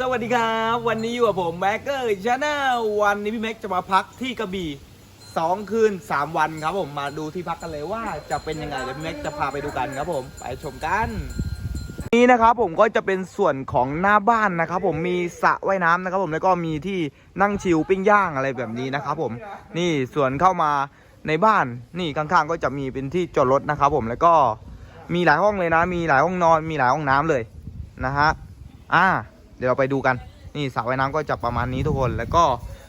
สวัสดีครับ วันนี้อยู่กับผมแม็กเกอร์ชาแนลวันนี้พี่แม็กจะมาพักที่กระบี่สองคืนสามวันครับผมมาดูที่พักกันเลยว่าจะเป็นยังไงเดี๋ยวพี่แม็กจะพาไปดูกันครับผมไปชมกัน นี้นะครับผมก็จะเป็นส่วนของหน้าบ้านนะครับผมมีสระว่ายน้ำนะครับผมแล้วก็มีที่นั่งชิลปิ้งย่างอะไรแบบนี้นะครับผมนี่ส่วนเข้ามาในบ้านนี่ข้างๆ ก็จะมีเป็นที่จอดรถนะครับผมแล้วก็มีหลายห้องเลยนะ มีหลายห้องนอนมีหลายห้องน้ำเลยนะฮะอ่า เดี๋ยวเราไปดูกัน นี่สระว่ายน้ำก็จะประมาณนี้ทุกคน แล้วก็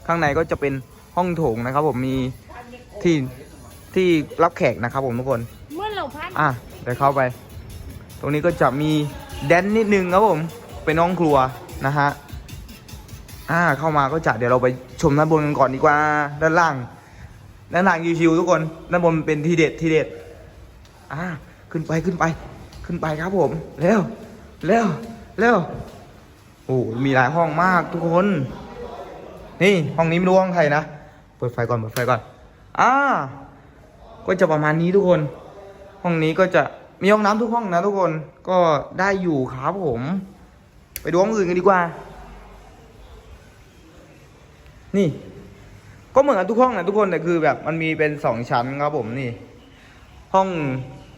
ข้างในก็จะเป็นห้องโถงนะครับ ผมมีที่ที่รับแขกนะครับ ผมทุกคน เมื่อเราพัดอะเดี๋ยวเข้าไป ตรงนี้ก็จะมีแดนนิดนึงครับผมเป็นห้องครัวนะฮะอ่าเข้ามาก็จะเดี๋ยวเราไปชมด้านบนกันก่อนดีกว่า ด้านล่าง ด้านล่างชิวๆทุกคนด้านบนเป็นทีเด็ดทีเด็ดอ่าขึ้นไปขึ้นไป ขึ้นไปครับผมเร็วเร็วเร็ว โอ้มีหลายห้องมากทุกคน นี่ห้องนี้ไม่รู้ห้องใครนะ เปิดไฟก่อนเปิดไฟก่อน อ่า ก็จะประมาณนี้ทุกคน ห้องนี้ก็จะมีห้องน้ำทุกห้องนะทุกคน ก็ได้อยู่ครับผม ไปดูห้องอื่นกันดีกว่า นี่ ก็เหมือนกันทุกห้องนะทุกคนแต่คือแบบมันมีเป็นสองชั้นครับผมนี่ ห้อง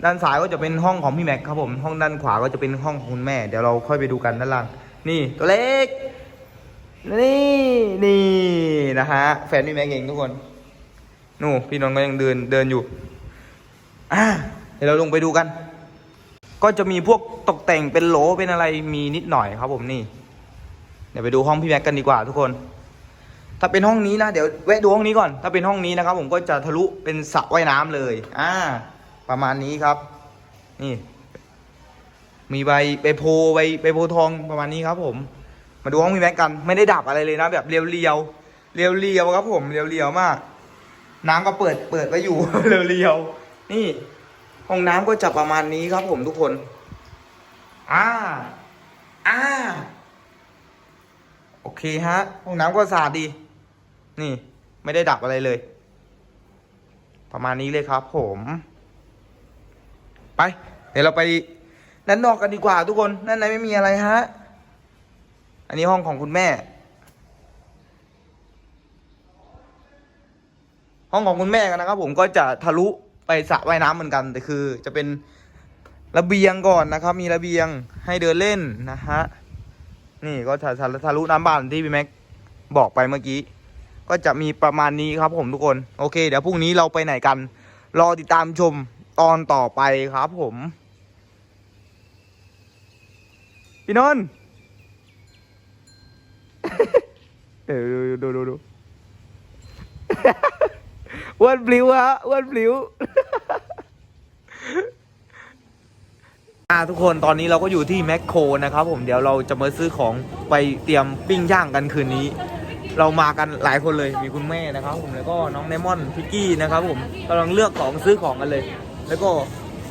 ด้านซ้ายก็จะเป็นห้องของพี่แม็กครับผม ห้องด้านขวาก็จะเป็นห้องของคุณแม่ เดี๋ยวเราค่อยไปดูกันด้านล่าง นี่ตัวเล็ก นี่นี่นะฮะ แฟนพี่แม็กเองทุกคน นู่นพี่นนท์ก็ยังเดินเดินอยู่ อ่าเดี๋ยวเราลงไปดูกัน ก็จะมีพวกตกแต่งเป็นโหลเป็นอะไรมีนิดหน่อยครับผมนี่ เดี๋ยวไปดูห้องพี่แม็กกันดีกว่าทุกคน ถ้าเป็นห้องนี้นะเดี๋ยวแวะดูห้องนี้ก่อน ถ้าเป็นห้องนี้นะครับ ผมก็จะทะลุเป็นสระว่ายน้ำเลย อ่า ประมาณนี้ครับ นี่ มีใบใบโพใบใบโพทองประมาณนี้ครับ ผม มาดูห้องพี่แม็กกัน ไม่ได้ดับอะไรเลยนะ แบบเรียวเรียวเรียวเรียวๆครับ ผมเรียวเรียวๆมาก น้ำก็เปิดเปิดไว้อยู่ เรียวเรียวๆนี่ห้องน้ำก็จะประมาณนี้ครับ ผมทุกคน อ่า อ่า โอเคฮะ ห้องน้ำก็สะอาดดี นี่ ไม่ได้ดับอะไรเลย ประมาณนี้เลยครับ ผม ไป เดี๋ยวเราไป ด้านนอกกันดีกว่าทุกคนด้านในไม่มีอะไรฮะ อันนี้ห้องของคุณแม่ ห้องของคุณแม่กันนะครับ ผมก็จะทะลุไปสระว่ายน้ำเหมือนกันแต่คือ จะเป็นระเบียงก่อนนะครับ มีระเบียงให้เดินเล่นนะฮะนี่ก็ทะทะทะลุน้ำบานที่พี่แม็กบอกไปเมื่อกี้ ก็จะมีประมาณนี้ครับผมทุกคน โอเค เดี๋ยวพรุ่งนี้เราไปไหนกัน รอติดตามชมตอนต่อไปครับผม พี่นนท์เออดูดูดูดูอ้วนปลิวฮะอ้วนปลิวอ่าทุกคนตอนนี้เราก็อยู่ที่แมคโครนะครับผมเดี๋ยวเราจะมาซื้อของไปเตรียมปิ้งย่างกันคืนนี้ เรามากันหลายคนเลยมีคุณแม่นะครับ ผมแล้วก็น้องไนมอนพิกกี้นะครับ ผมกำลังเลือกของซื้อของกันเลย แล้วก็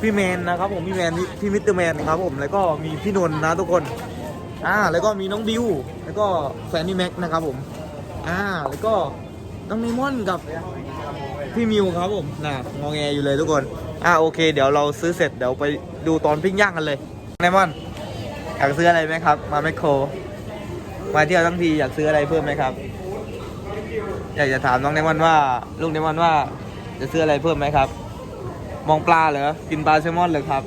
พี่แมนนะครับผมพี่แมนพี่มิสเตอร์แมนนะครับผมแล้วก็มีพี่นนท์นะทุกคนอ่าแล้วก็มีน้องบิวแล้วก็แฟนพี่แม็กนะครับผมอ่าแล้วก็น้องไนมอนกับพี่มิวครับผมน่ะงอแงอยู่เลยทุกคนอ่าโอเค เดี๋ยวเราซื้อเสร็จเดี๋ยวไปดูตอนปิ้งย่างกันเลยไนมอนอยากซื้ออะไรไหมครับ มาแมคโครมาเที่ยวทั้งทีอยากซื้ออะไรเพิ่มไหมครับ อยากจะถามน้องเดมอนว่าลุงเดมอนว่า จะซื้ออะไรเพิ่มไหมครับ มองปลาเหรอ กินปลาแซลมอนเหรอครับ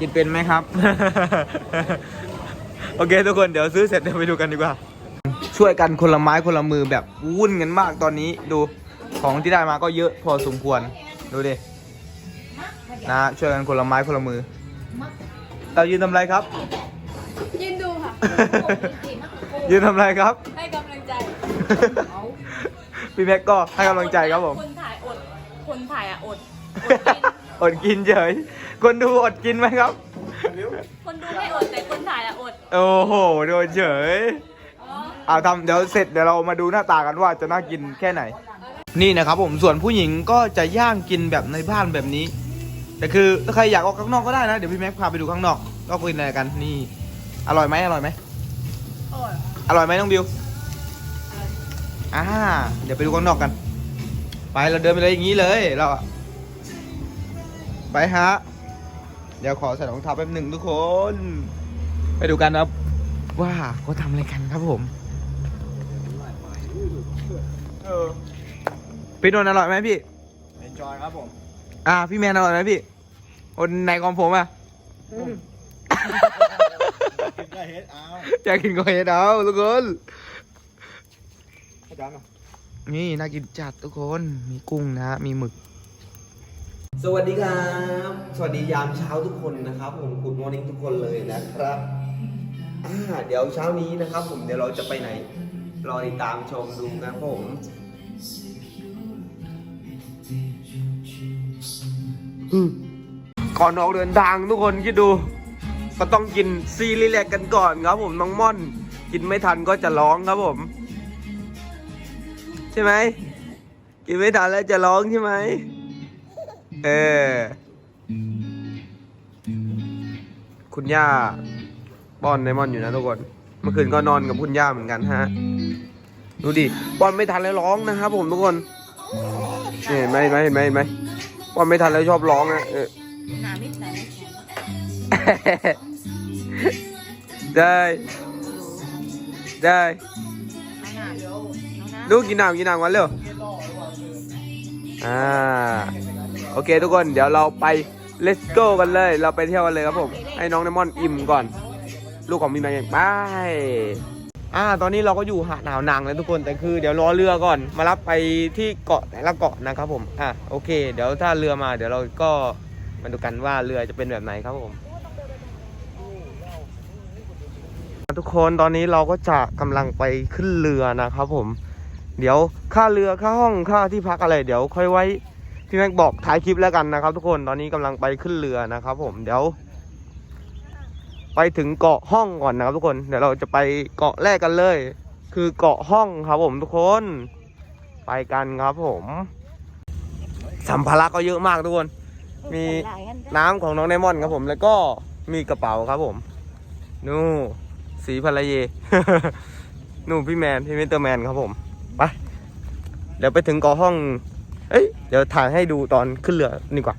กินเป็นไหมครับ โอเคทุกคนเดี๋ยวซื้อเสร็จเดี๋ยวไปดูกันดีกว่า ช่วยกันคนละไม้คนละมือแบบวุ่นกันมากตอนนี้ดูของที่ได้มาก็เยอะพอสมควรดูดินะช่วยกันคนละไม้คนละมือเรายืนทำอะไรครับ ยืนดูค่ะยืนทำอะไรครับ ให้กำลังใจพี่แม็กก็ให้กำลังใจครับผมคนถ่ายอด คนถ่ายอะอดอดกินเฉย คนดูอดกินไหมครับ คนดูไม่อดแต่คนถ่ายอะอดโอ้โห โดนเฉย อ๋อเอาทำเดี๋ยวเสร็จเดี๋ยวเรามาดูหน้าตากันว่าจะน่ากินแค่ไหน นี่นะครับผมส่วนผู้หญิงก็จะย่างกินแบบในบ้านแบบนี้ แต่คือถ้าใครอยากออกข้างนอกก็ได้นะเดี๋ยวพี่แม็กพาไปดูข้างนอกก็กินอะไรกันนี่ อร่อยไหมอร่อยไหมอดอร่อยไหมน้องบิวอ่าเดี๋ยวไปดูข้างนอกกัน ไปเราเดินไปเลยอย่างนี้เลยเราอะไปฮะ เดี๋ยวขอใส่รองเท้าแป๊บหนึ่งทุกคน ไปดูกันนะครับ ว่าเขาทำอะไรกันครับผมเออพี่นนท์อร่อยไหมพี่ เอนจอยครับผมอ่า พี่แมนอร่อยไหมพี่คนในของผมอะ กินได้เฮ็ดเอาอยากกินก็เห็ดเอาทุกคน อาจารย์ นี่น่ากินจัดทุกคนมีกุ้งนะฮะมีหมึก สวัสดีครับ สวัสดียามเช้าทุกคนนะครับ ผมกุดมอร์นิ่งทุกคนเลยนะครับอ่าเดี๋ยวเช้านี้นะครับ ผมเดี๋ยวเราจะไปไหนรอติดตามชมดูนะครับผมก่อนออกเดินทางทุกคนคิดดู ก็ต้องกินซีรีแลกกันก่อนครับผมน้องม่อน กินไม่ทันก็จะร้องครับผม ใช่ไหมกินไม่ทันแล้วจะร้องใช่ไหมเออคุณย่าป้อนไดมอนอยู่นะทุกคนเมื่อคืนก็นอนกับคุณย่าเหมือนกันฮะดูดิป้อนไม่ทันแล้วร้องนะครับผมทุกคนเห็นไหมเห็นไหมเห็นไหมเห็นไหมป้อนไม่ทันแล้วชอบร้องอะเออได้ ได้ น้องหนาเดี๋ยวน้องนะดูกกินน้ำกินน้ำกันเร็วอ่าโอเคทุกคนเดี๋ยวเราไป let's go กันเลย เราไปเที่ยวกันเลยครับผม ให้น้องไดมอนอิ่มก่อน ลูกของมีมาอย่างไปอ่า ตอนนี้เราก็อยู่หาดหนาวนางแล้วทุกคน แต่คือเดี๋ยวรอเรือก่อน มารับไปที่เกาะแต่ละเกาะนะครับผม อะโอเค เดี๋ยวถ้าเรือมาเดี๋ยวเราก็มาดูกันว่าเรือจะเป็นแบบไหนครับผม ทุกคนตอนนี้เราก็จะกำลังไปขึ้นเรือนะครับผม เดี๋ยวค่าเรือค่าห้องค่าที่พักอะไร เดี๋ยวค่อยไว้พี่แม็กบอกท้ายคลิปแล้วกันนะครับ ทุกคนตอนนี้กำลังไปขึ้นเรือนะครับ ผมเดี๋ยว ไปถึงเกาะห้องก่อนนะครับทุกคนเดี๋ยวเราจะไปเกาะแรกกันเลย คือเกาะห้องครับ ผมทุกคน ไปกันครับผมสัมภาระก็เยอะมากทุกคน มีน้ำของน้องไดมอนครับผม แล้วก็มีกระเป๋าครับผม นู่นสีภรรยนู่นพี่แมน พี่มิสเตอร์แมนครับผม เดี๋ยวไปถึงกาะห้อง เอ้ย เดี๋ยวถ่ายให้ดูตอนขึ้นเรือดีกว่า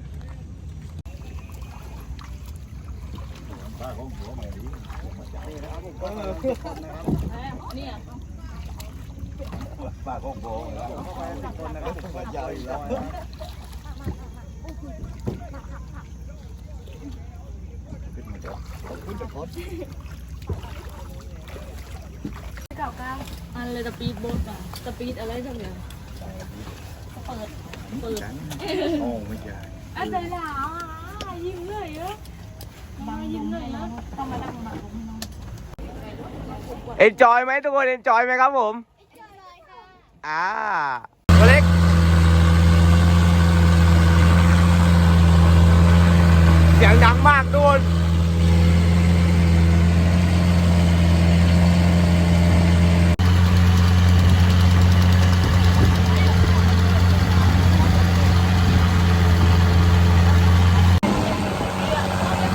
เนี่ยปากของโบแล้วคนนะครับผมก็ยาวอีกแล้วเก้าเก้าอันเลยสปีดโบ๊ทอะสปีดอะไรสักอย่าง เปิด เปิดโอ้ไม่ใช่อันไหนหนาวอะยิ้มเลยเยอะมายิ้มเลยนะต้องมานั่งมาเอนจอยไหมทุกคนเอนจอยไหมครับผมอ่าตัวเล็กเสียงดังมากทุกคน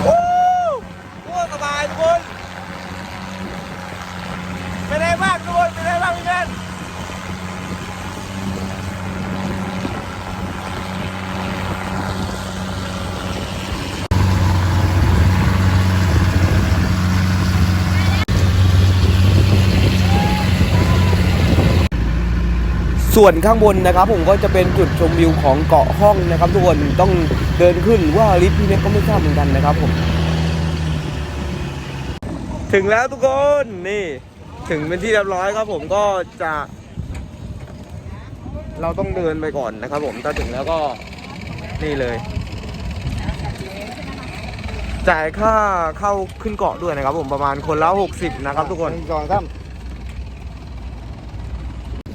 โอ้โหสบายทุกคน เป็นไงบ้างทุกคนเป็นไงบ้างพี่แมน ส่วนข้างบนนะครับ ผมก็จะเป็นจุดชมวิวของเกาะห้องนะครับ ทุกคนต้องเดินขึ้นว่าลิฟต์พี่เม็กก็ไม่ทราบเหมือนกันนะครับผม ถึงแล้วทุกคนนี่ ถึงเป็นที่เรียบร้อยครับ ผมก็จะ เราต้องเดินไปก่อนนะครับ ผมถ้าถึงแล้วก็นี่เลย จ่ายค่าเข้าขึ้นเกาะด้วยนะครับ ผมประมาณคนละ60นะครับ ทุกคน สองสาม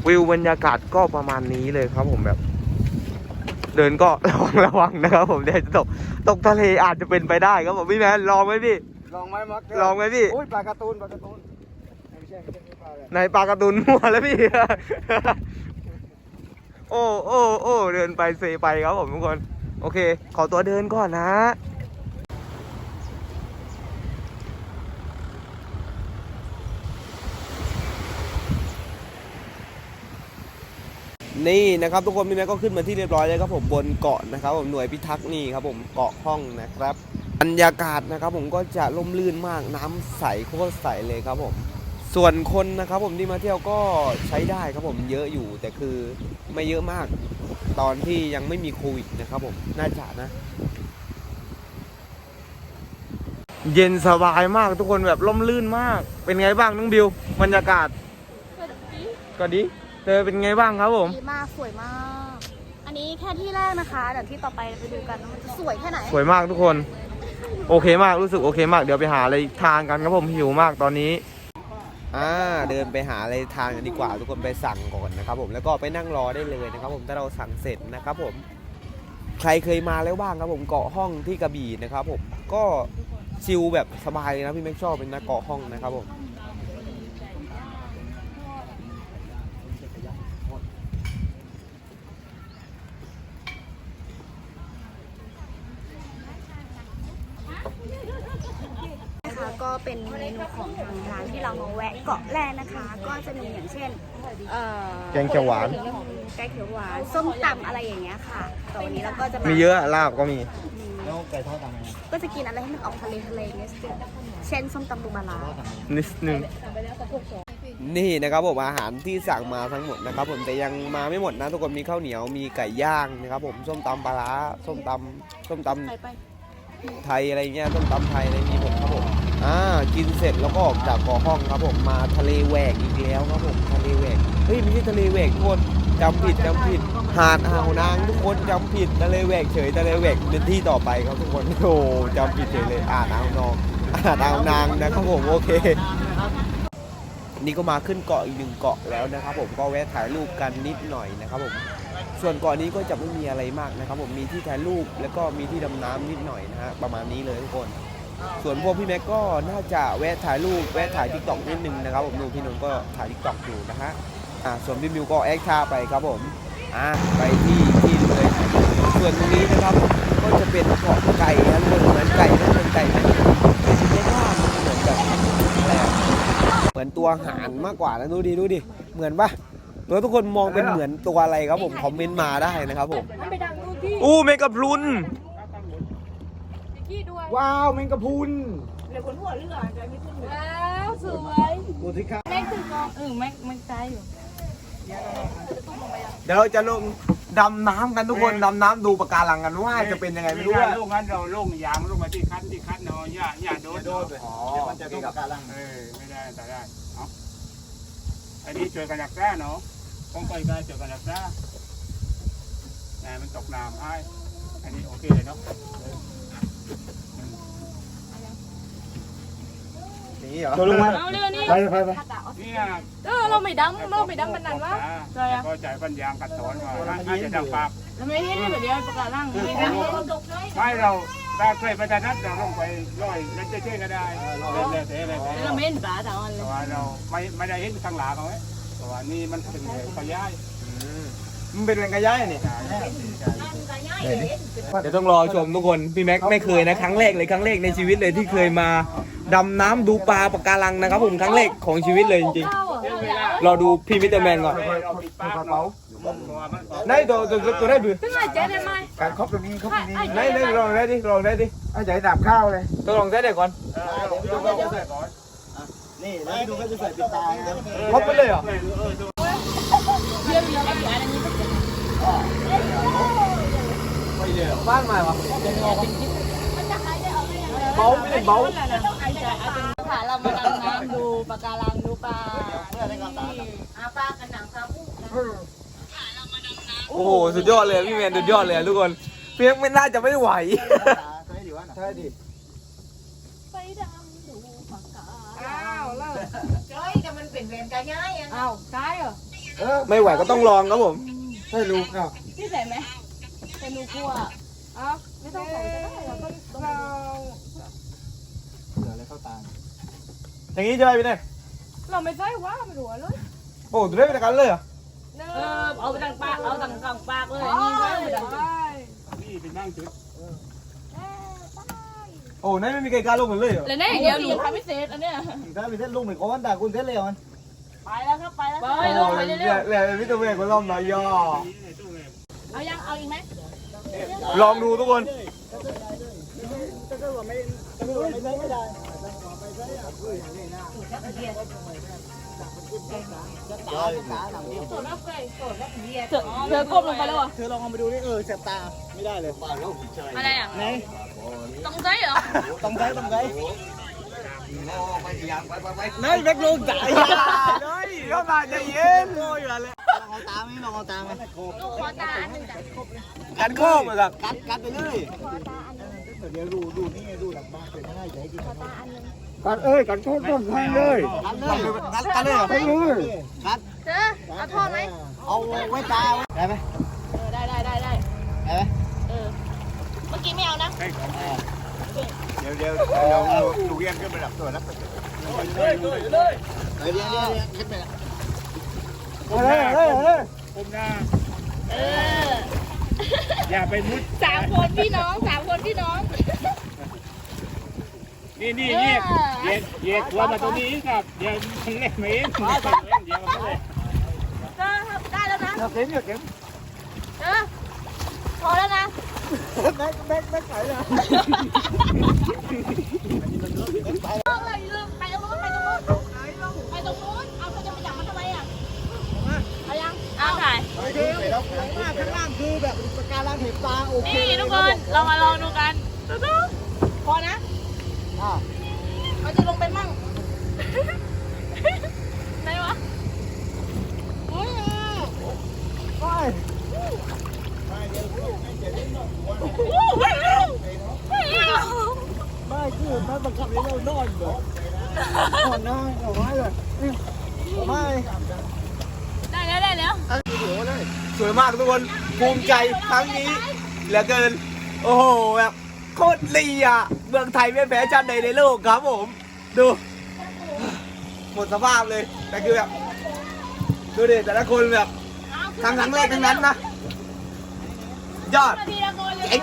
วิวบรรยากาศก็ประมาณนี้เลยครับผมแบบ เดินก็ระวังระวังนะครับผมเดี๋ยวจะตกตกทะเลอาจจะเป็นไปได้ครับผมพี่แมนลองไหมพี่ลองไหมมักลองไหมพี่อุ้ยปลาการ์ตูนปลาการ์ตูนไม่ใช่ไม่ใช่ปลาอะไรในปลาการ์ตูนมั่วแล้วพี่ โอ้โอ้โอ้เดินไปเซไปครับผมทุกคน โอเค ขอตัวเดินก่อนนะ นี่นะครับทุกคนพี่แม็กก็ขึ้นมาที่เรียบร้อยแล้วครับผมบนเกาะนะครับผมหน่วยพิทักษ์นี่ครับผมเกาะห้องนะครับบรรยากาศนะครับผมก็จะล่มลื่นมากน้ำใสโคตรใสเลยครับผม ส่วนคนนะครับผมที่มาเที่ยวก็ใช้ได้ครับผมเยอะอยู่แต่คือไม่เยอะมากตอนที่ยังไม่มีโควิดนะครับผมน่าจะนะเย็นสบายมากทุกคนแบบล่มลื่นมาก เป็นไงบ้างน้องบิวบรรยากาศ ก็ดี เธอเป็นไงบ้างครับผม ดีมากสวยมาก อันนี้แค่ที่แรกนะคะเดี๋ยวที่ต่อไปไปดูกันว่ามันจะสวยแค่ไหน สวยมากทุกคน โอเคมากรู้สึกโอเคมากเดี๋ยวไปหาอะไรทานกันครับผมหิวมากตอนนี้อ่าเดินไปหาอะไรทานกันดีกว่า ทุกคนไปสั่งก่อนนะครับผมแล้วก็ไปนั่งรอได้เลยนะครับผมถ้าเราสั่งเสร็จนะครับผม ใครเคยมาแล้วบ้างครับผมเกาะห้องที่กระบี่นะครับผมก็ชิลแบบสบายเลยนะพี่แม็กชอบเป็นนักเกาะห้องนะครับผม นะคะก็เป็นเมนูของทางร้านที่เรามาแวะเกาะแรกนะคะ ก็จะมีอย่างเช่นเอ่อแกงเขียวหวาน แกงเขียวหวานส้มตำอะไรอย่างเงี้ยค่ะแต่วันนี้เราก็จะมามีเยอะลาบก็มี แล้วไก่ทอดทำไงก็จะกินอะไรให้มันออกทะเลทะเลเงี้ยเช่นส้มตำปูปลาร้า นิดนึง นี่นะครับผมอาหารที่สั่งมาทั้งหมดนะครับผมแต่ยังมาไม่หมดนะทุกคนมีข้าวเหนียวมีไก่ย่างนะครับผมส้มตำปลาร้าส้มตำส้มตำ ไทยอะไรเงี้ยต้มตำไทยอะไรมีหมดครับผมอ่ากินเสร็จแล้วก็ออกจากกอห้องครับผมมาทะเลแหวกอีกแล้วครับผมทะเลแหวกเฮ้ยไม่ใช่ทะเลแหวกทุกคนจำผิดจำผิดหาดอ่าวนางทุกคนจำผิดทะเลแหวกเฉยทะเลแหวกเป็นที่ต่อไปครับทุกคนโอ้จำผิดเฉยเลยอ่าดอ่าวนองอ่าดอ่าวนางนะครับผมโอเคนี่ก็มาขึ้นเกาะอีกหนึ่งเกาะแล้วนะครับผมก็แวะถ่ายรูปกันนิดหน่อยนะครับผม ส่วนเกาะนนี้ก็จะไม่มีอะไรมากนะครับ ผมมีที่ถ่ายรูปแล้วก็มีที่ดำน้ำนิดหน่อยนะฮะประมาณนี้เลยทุกคน ส่วนพวกพี่แม็กก็น่าจะแวะถ่ายรูปแวะถ่ายทิกตอกนิดนึงนะครับ ผมดูพี่นนท์ก็ถ่ายทิกตอกอยู่นะฮะอ่าส่วนพี่มิวก็แอคท่าไปครับผมอ่าไปที่ที่เลยส่วนตรงนี้นะครับก็จะเป็นเกาะไก่นะทุกคนเหมือนไก่นะเหมือนไก่ไหมไม่ว่ามันเหมือนแบบอะไรอะเหมือนตัวหานมากกว่านะดูดิดูดิเหมือนปะ แล้วทุกคนมองเป็นเหมือนตัวอะไรครับผมคอมเมนต์มาได้นะครับผมมันไปดังดูที่อู้เมกะพรุนกี้ด้วยว้าวแมงกะพรุนแล้วสวยดูสิครับแม็กคือกองเออแม็กแม็กใจอยู่เดี๋ยวเราจะลงดำน้ำกันทุกคนดำน้ำดูปะการังกันว่าจะเป็นยังไงไม่รู้ว่าว่าลูกงั้นเราลงยางลงมาที่คันที่คันเนาะอย่าอย่าโดนโดนอ๋อเดี๋ยวมันจะต้องการลังเออไม่ได้แต่ได้เอาอันนี้ช่วยกันรักษาเนาะ ต้องไปกันช่วยกันรักษาแต่มันตกน้ำไอ้อันนี้โอเคเลยเนาะอย่างนี้เหรอตัวลงมาเอาเรื่องนี้ไปไปไปเนี่ยเออเราไม่ดำเราไม่ดำมันนั่นวะใช่อะก็ใจปัญญางกัดสอนว่าอาจจะดับปากเราไม่เห็นแบบเดียวประกาศร่างไม่ได้ไม่เราถ้าเคยไปแต่นั้นเราลงไปลอยนั่นเจ๊ๆก็ได้เลยเลยเลยเลยเราไม่เห็นปลาแต่วันเลแต่ยว่าเราไม่ไม่ได้เห็นข้างหลังเอาไว้ แต่ว่านี่มันเป็นขย้ายมันเป็นแรงกระย้ายนี่เดี๋ยวต้องรอชมทุกคน พี่แม็กไม่เคยนะครั้งแรกเลยครั้งแรกในชีวิตเลยที่เคยมาดำน้ำดูปลาปะการังนะครับผมครั้งแรกของชีวิตเลยจริงๆรอดูพี่มิสเตอร์แมนก่อนเราปิดปากเนาะไหนตัวตัวตัวตัวได้บือซึ่งไอ้เจ๊ได้ไหมการครบตรงนี้ครบตรงนี้ไหนไหนลองได้ดิลองได้ดิเอาใหญ่ดับข้าวเลยตัวลองได้เดี๋ยวก่อน นี่แล้วดูก็จะใส่ปิดตาครบไปเลยเหรอเยี่ยมเยี่ไอ้อันนี้บ้านใหม่ปะเบาไม่ได้เบาค่ะเรามาดำน้ำดูปะการังดูปลาอาปลากันหนังปลาผู้โอ้โหสุดยอดเลยพี่แมนสุดยอดเลยทุกคนเพี่แม็กไม่น่าจะไม่ไหวใช่ดิวะใช่ดิไปดำดูปะการัง เจ้ยแต่มันเป็นเวรกันง่ายอะอ้าวใช่เหรอเออไม่ไหวก็ต้องลองครับผม ใช่ลูกเนาะพี่ใส่ไหมเป็นนูกลัวอ้าวไม่ต้องใส่ก็ได้เราก็ต้องเราเหลืออะไรเข้าตาอย่างนี้จะได้ไหมเนี่ยเราไม่ใช่ว่าไม่รู้เลยโอ้ตัวได้เป็นกันเลยเหรอเนเออเอาไปดังปากเอาดังกลางปากเลยนี่ไว้เลยดังนี่เป็นนั่งจุด โอ้นั่นไม่มีใครกล้าลงกันเลยเหรอแล้วเนี่ยเดี๋ยวหนูทำพิเศษอันเนี้ยถ้าเป็นเส้นลูกเหมือนก้อนแต่คุณเส้นเร็วมันไปแล้วครับไปแล้วไปลงไปเรื่อยแหละพี่ตัวแม่ก็ล่อมหน่อยย่อๆเอายังเอาอีกไหมลองดูทุกคนถ้าว่าไม่ถ้าว่าไม่ได้ไม่ได้ถ้าว่าไม่ได้อะคืออย่างนี้นะ จะตาจะตาหนังนี้เธอเธอก้มลงไปแล้วอะเธอลองเอาไปดูนี่เออเจ็บตาไม่ได้เลยอะไรอะไหนต้องใจเหรอต้องใช้ต้องใช้นั่นแม็กลูกจ่ายเฮ้ยเข้ามาใจเย็นลองเอาตาไหมลองเอาตาไหมลูกขอตาอันหนึ่งจ้ะกันโค้งเลยครับกัดกัดไปเลยเดี๋ยวดูดูนี่ดูหลังบ้านเป็นไม่ได้ใจกินกัด กันเอ้ยกันโทษต้นให้เลยเลยกัดกันเลยกัดเลยกัดเธอเอาพ่อไหมเอาไว้ตาได้ไหมเออได้ได้ได้ได้ได้ไหมเออเมื่อกี้ไม่เอานะเดี๋ยวเดี๋ยวเดี๋ยวลูกเรียนขึ้นไปดับตัวนะเดี๋ยวเดี๋ยวเดี๋ยวขึ้นไปละผมหน้าผมหน้าเอออย่าไปมุดสามคนพี่น้องสามคนพี่น้อง นี่นี่นี่เหยียดเหยียดตัวมาตรงนี้ครับเดี๋ยวมันเล่นไม่เองเดี๋ยวมันเลยเธอได้แล้วนะเข็มเข็มเออพอแล้วนะแม็กแม็กแม็กไหนนะต้องอะไรลืมไปตรงนู้นไปตรงนู้นไปตรงนู้นเอาเธอจะไปจับมันทำไมอะเอายังเอาถ่ายโอเคแล้วข้างล่างข้างล่างคือแบบปากการังเห็บตาโอเคนี่ทุกคนเรามาลองดูกันดูพอนะ อ่าจะลงไปมั่งไหนวะอืมไปไม่เอาไม่เอาไม่คือมันบังคับให้เรานอนแบบนอนนะเอาไว้เลยไม่ได้แล้วได้แล้วสวยมากทุกคนภูมิใจครั้งนี้เหลือเกิน โอ้โหแบบโคตรลีอะ มืองไทยไม่แพ้ชาติใดในโลกครับผม ดู หมดสภาพเลย แต่คือแบบ ดูดิแต่ละคนแบบครั้งครั้งแรกทั้งนั้นนะ ยอดเจ๋ง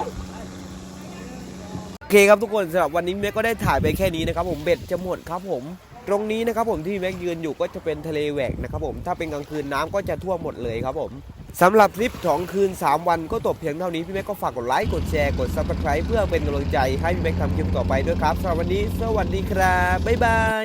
โอเคครับทุกคนสำหรับวันนี้แม็กก็ได้ถ่ายไปแค่นี้นะครับผมเบ็ดจะหมดครับผมตรงนี้นะครับผมที่แม็กยืนอยู่ก็จะเป็นทะเลแหวกนะครับผมถ้าเป็นกลางคืนน้ำก็จะท่วมหมดเลยครับผม สำหรับคลิปของคืน 3 วันก็จบเพียงเท่านี้ พี่แม็กก็ฝากกดไลค์ กดแชร์ กด subscribe เพื่อเป็นกำลังใจให้พี่แม็กทำคลิปต่อไปด้วยครับสำหรับวันนี้ สวัสดีครับ บ๊ายบาย